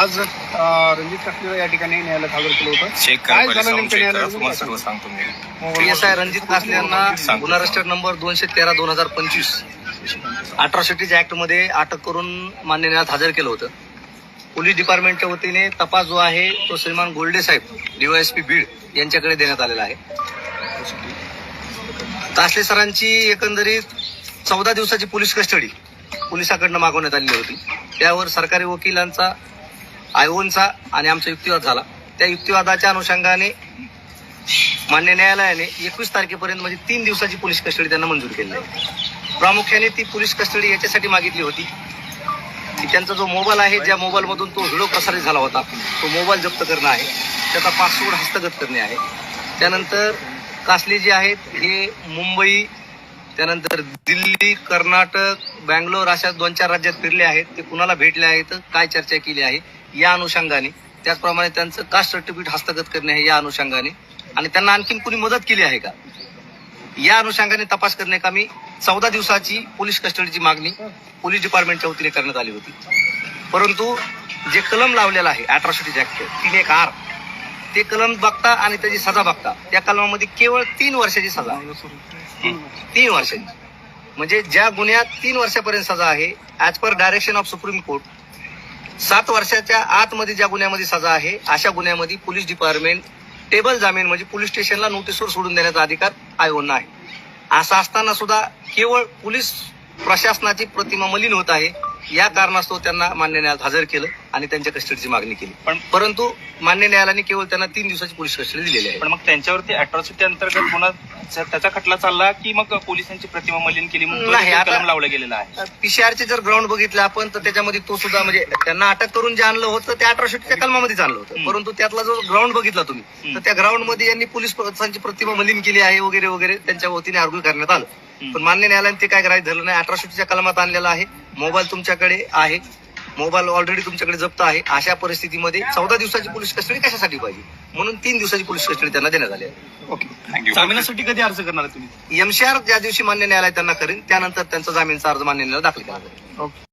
अं, रणजित कासले या ठिकाणी न्यायालयात हजर केलं होतं. चेक काय झालं नेमकं न्यायालयात? सांगतो मी. एस आय रणजित कासले यांना. गुन्हा रजिस्टर नंबर दोनशे तेरा दोन हजार पंचवीस. अट्रॉसिटीज ऍक्टमध्ये अटक करून मान्य न्यायालयात हजर केलं होतं. पोलीस डिपार्टमेंटच्या वतीने तपास जो आहे तो श्रीमान गोल्डे साहेब डीवायएसपी बीड यांच्याकडे देण्यात आलेला आहे. कासले सरांची एकंदरीत चौदा दिवसाची पोलीस कस्टडी पोलिसाकडनं मागवण्यात आलेली होती. त्यावर सरकारी वकिलांचा आयोनचा आणि आमचा युक्तिवाद झाला. त्या युक्तिवादाच्या अनुषंगाने मान्य न्यायालयाने एकवीस तारखेपर्यंत म्हणजे तीन दिवसाची पोलीस कस्टडी त्यांना मंजूर केली. आहे प्रामुख्याने ती पोलीस कस्टडी याच्यासाठी मागितली होती. की त्यांचा जो मोबाईल आहे ज्या मोबाईलमधून तो व्हिडिओ प्रसारित झाला होता तो मोबाईल जप्त करणं आहे. त्याचा पासवर्ड हस्तगत करणे आहे. त्यानंतर कासले जे आहेत हे मुंबई त्यानंतर दिल्ली कर्नाटक बँगलोर अशा दोन चार राज्यात फिरले आहेत. ते कुणाला भेटले आहेत काय चर्चा केली आहे या अनुषंगाने. त्याचप्रमाणे त्यांचं कास्ट सर्टिफिकेट हस्तगत करणे आहे या अनुषंगाने. आणि त्यांना आणखीन कुणी मदत केली आहे का? या अनुषंगाने तपास करणे का मी चौदा दिवसाची पोलीस कस्टडीची मागणी पोलीस डिपार्टमेंटच्या वतीने करण्यात आली होती. परंतु जे कलम लावलेलं आहे अट्रॉसिटीज ऍक्ट तीन एक आर ते कलम बघता आणि त्याची सजा बघता. त्या कलमामध्ये केवळ तीन वर्षाची सजा तीन वर्षाची. म्हणजे ज्या गुन्ह्यात तीन वर्षापर्यंत सजा आहे as per direction of supreme court सात वर्षाच्या आतमध्ये ज्या गुन्ह्यामध्ये सजा आहे अशा गुन्ह्यामध्ये पोलीस डिपार्टमेंट टेबल जामीन म्हणजे पोलीस स्टेशनला नोटीसवर सोडून देण्याचा अधिकार आयोगना आहे. असं असताना सुद्धा केवळ पोलीस प्रशासनाची प्रतिमा मलिन होत आहे या कारणास्तव त्यांना मान्य न्यायालयात हजर केलं आणि त्यांच्या कस्टडीची मागणी केली पण परंतु मान्य न्यायालयाने केवळ त्यांना तीन दिवसाची पोलीस कस्टडी दिलेली आहे पण मग त्यांच्यावरती अट्रॉसिटी अंतर्गत गुन्हा त्याचा खटला चालला की मग पोलिसांची प्रतिमा मलिन केली नाही, कलम लावला गेलेला आहे पीसीआरचे जर ग्राउंड बघितलं आपण तर त्याच्यामध्ये तो सुद्धा म्हणजे त्यांना अटक करून जे आणलं होतं ते अठराशेच्या कलमामध्येच आणलं होतं. परंतु त्यातला जो ग्राउंड बघितला तुम्ही. तर त्या ग्राउंडमध्ये यांनी पोलीस प्रशासनाची प्रतिमा मलिन केली आहे वगैरे वगैरे त्यांच्या वतीने आर्ग्यू करण्यात आलं. पण मान्य न्यायालयाने ते काय करायचं धरलं नाही अठराशेच्या कलमात आणलेला आहे मोबाईल तुमच्याकडे आहे. मोबाईल ऑलरेडी तुमच्याकडे जप्त आहे. अशा परिस्थितीमध्ये चौदा दिवसाची पोलीस कस्टडी कशासाठी पाहिजे? म्हणून तीन दिवसाची पोलीस कस्टडी त्यांना देण्यात आली आहे. ओके. थँक्यू जामिनासाठी कधी अर्ज करणार आहे तुम्ही? एमसीआर ज्या दिवशी मान्य न्यायालय त्यांना करेन त्यानंतर त्यांचा जामीनचा अर्ज मान्य न्यायालयात दाखल जाईल. ओके.